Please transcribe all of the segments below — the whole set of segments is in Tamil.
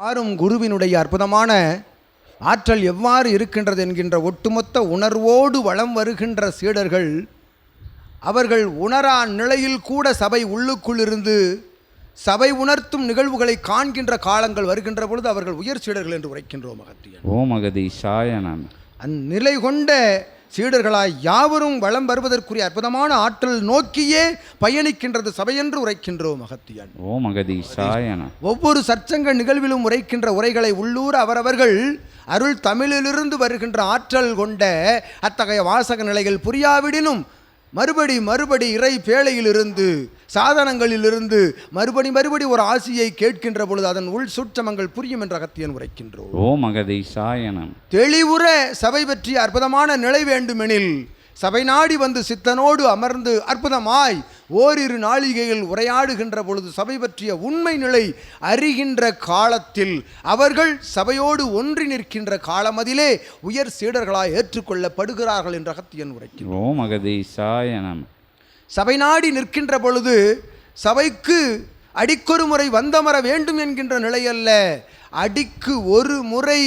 ஆறும் குருவினுடைய அற்புதமான ஆற்றல் எவ்வாறு இருக்கின்றது என்கின்ற ஒட்டுமொத்த உணர்வோடு வலம் வருகின்ற சீடர்கள் அவர்கள் உணரா நிலையில் கூட சபை உள்ளுக்குள் இருந்து சபை உணர்த்தும் நிகழ்வுகளை காண்கின்ற காலங்கள் வருகின்ற பொழுது அவர்கள் உயர் சீடர்கள் என்று உரைக்கின்றோம் அகத்தியன் ஓம் அகதீஷாய நம. அந்நிலை கொண்ட சீடர்களாய் யாவரும் வலம் வருவதற்குரிய அற்புதமான ஆற்றல் நோக்கியே பயணிக்கின்றது சபையென்று உரைக்கின்றோம் அகத்தியன் ஓம் அகதீஷாய நம. ஒவ்வொரு சற்சங்க நிகழ்விலும் உரைக்கின்ற உரைகளை உள்ளூர் அவரவர்கள் அருள் தமிழிலிருந்து வருகின்ற ஆற்றல் கொண்ட அத்தகைய வாசக நிலைகள் புரியாவிடினும் மறுபடி மறுபடி இறை பேழையிலிருந்து சாதனங்களிலிருந்து மறுபடி மறுபடி ஒரு ஆசியை கேட்கின்ற பொழுது அதன் உள் சூட்சமங்கள் புரியும் என்ற அகத்தியன் உரைக்கின்றோம். அகதீஷாய நம தெளிவுற சபை பற்றிய அற்புதமான நிலை வேண்டுமெனில் சபை நாடி வந்து சித்தனோடு அமர்ந்து அற்புதமாய் ஓரிரு நாளிகையில் உரையாடுகின்ற பொழுது சபை பற்றிய உண்மை நிலை அறிகின்ற காலத்தில் அவர்கள் சபையோடு ஒன்றி நிற்கின்ற காலமதிலே உயர் சீடர்களாய் ஏற்றுக்கொள்ளப்படுகிறார்கள் என்ற அகத்தியன் நம. சபை நாடி நிற்கின்ற பொழுது சபைக்கு அடிக்கொரு முறை வந்தமர வேண்டும் என்கின்ற நிலை அல்ல அடிக்கு ஒரு முறை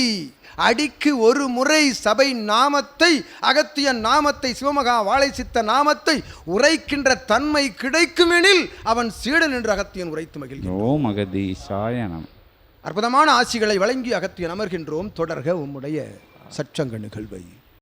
அடிக்கு ஒரு முறை சபை நாமத்தை அகத்தியன் நாமத்தை சிவமகா வாழை சித்த நாமத்தை உரைக்கின்ற தன்மை கிடைக்குமெனில் அவன் சீடன் என்று அகத்தியன் உரைத்து மகிழ்கிறான் ஓம் அற்புதமான ஆசிகளை வழங்கி அகத்தியன் அமர்கின்றோம். தொடர்க உம்முடைய சற்றங்க நிகழ்வை